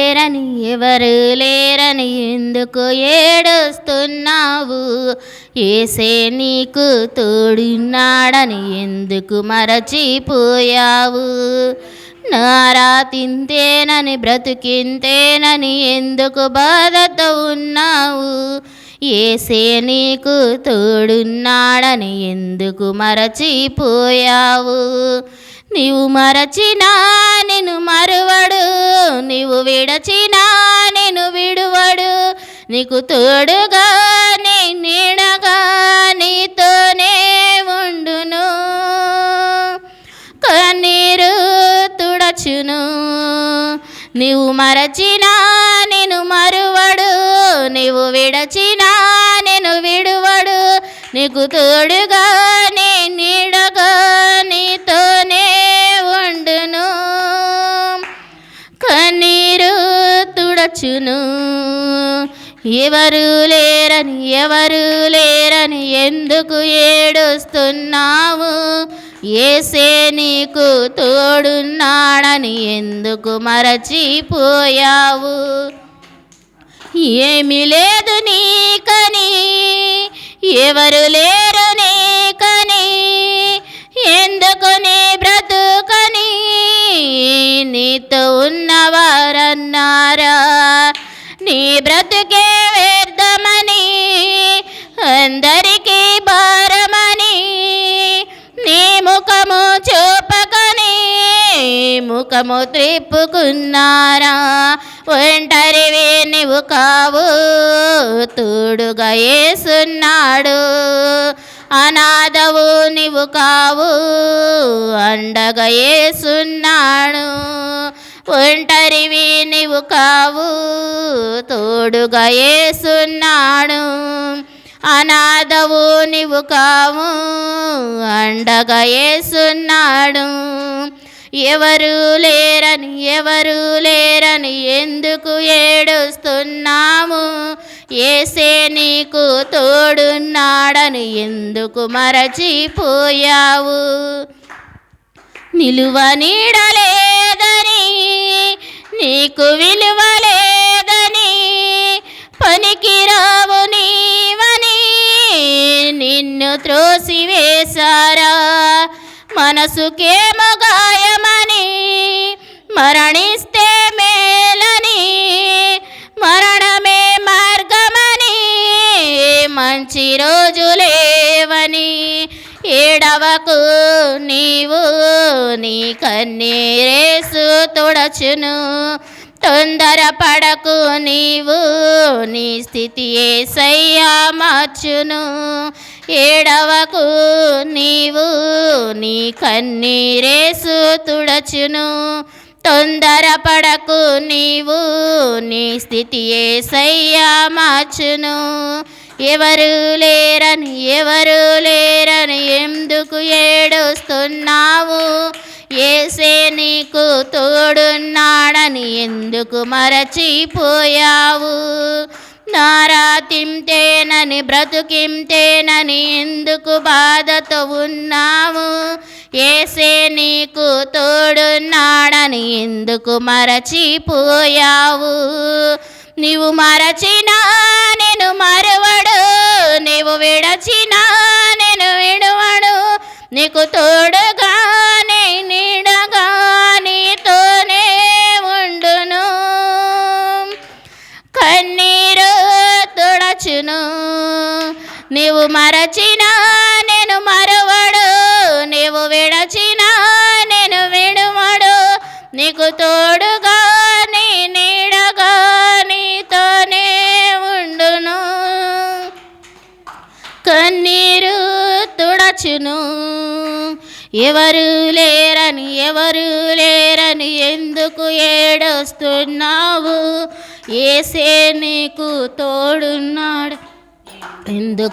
లేరని ఎవరు లేరని ఎందుకు ఏడుస్తున్నావు? ఏసే నీకు తోడున్నాడని ఎందుకు మరచిపోయావు? నారా తింతేనని బ్రతికింతేనని ఎందుకు బాధతో ఉన్నావు? ఏసే నీకు తోడున్నాడని ఎందుకు మరచిపోయావు? నీవు మరచినా నేను మరువడు నీవు విడచినా నేను విడువడు. నీకు తోడుగా నీ నీడగా నీతోనే ఉండును. కన్నీరు తుడచును నీవు మరచినా నేను మరువడు. నీవు విడచినా నేను విడువడు. నీకు తోడుగా నీ నీడ తుడచును ఎవరు లేరని ఎవరు లేరని ఎందుకు ఏడుస్తున్నావు? ఏసే నీకు తోడున్నాడని ఎందుకు మరచిపోయావు? ఏమి లేదు నీకని ఎవరు లేరు అందరికీ భారమని నీ ముఖము చూపకని ముఖము త్రిప్పుకున్నారా? ఒంటరివి నీవు కావు తోడుగా ఏసున్నాడు. అనాథవు నీవు కావు అండగా ఏసున్నాడు. ఒంటరివి నీవు కావు తోడుగా ఏసున్నాడు. అనాథవు నీవు కావు అండగా ఏసున్నాడు. ఎవరు లేరని ఎవరు లేరని ఎందుకు ఏడుస్తున్నాము ఏసే నీకు తోడున్నాడని ఎందుకు మరచిపోయావు? నిలువ నీడలేదని నీకు విలువ లేదని త్రోసివేశారా? మనసుకేమో గాయమని మరణిస్తే మేలని మరణమే మార్గమని మంచి రోజులేవని ఏడవకు నీవు నీ కన్నీరేసు తొడచును. తొందర పడకు నీవు నీ స్థితి ఏసయ్యా మార్చును. ఏడవకు నీవు నీ కన్నీరేసు తుడచును. తొందరపడకు నీవు నీ స్థితి ఏసయ్యా మార్చును. ఎవరు లేరని ఎవరు లేరని ఎందుకు ఏడుస్తున్నావు? ఏసే నీకు తోడున్నాడని ఎందుకు మరచిపోయావు? నారా బ్రతుకిం బ్రతుకింతేనని ఎందుకు బాధతో ఉన్నావు? ఏసే నీకు తోడున్నాడని ఎందుకు మరచిపోయావు? నీవు మరచినా నేను మరవడు నీవు విడచినా నేను విడువడు నీకు తోడు మరచును నీవు మరచినా నేను మరవడు నీవు విడచినా నేను విడువడు నీకు తోడుగా నీ నీడగా నీతోనే ఉండును. కన్నీరు తుడచును ఎవరు లేరని ఎవరు లేరని ఎందుకు ఏడొస్తున్నావు? ఏసే నీకు తోడున్నాడు. ఎందుకు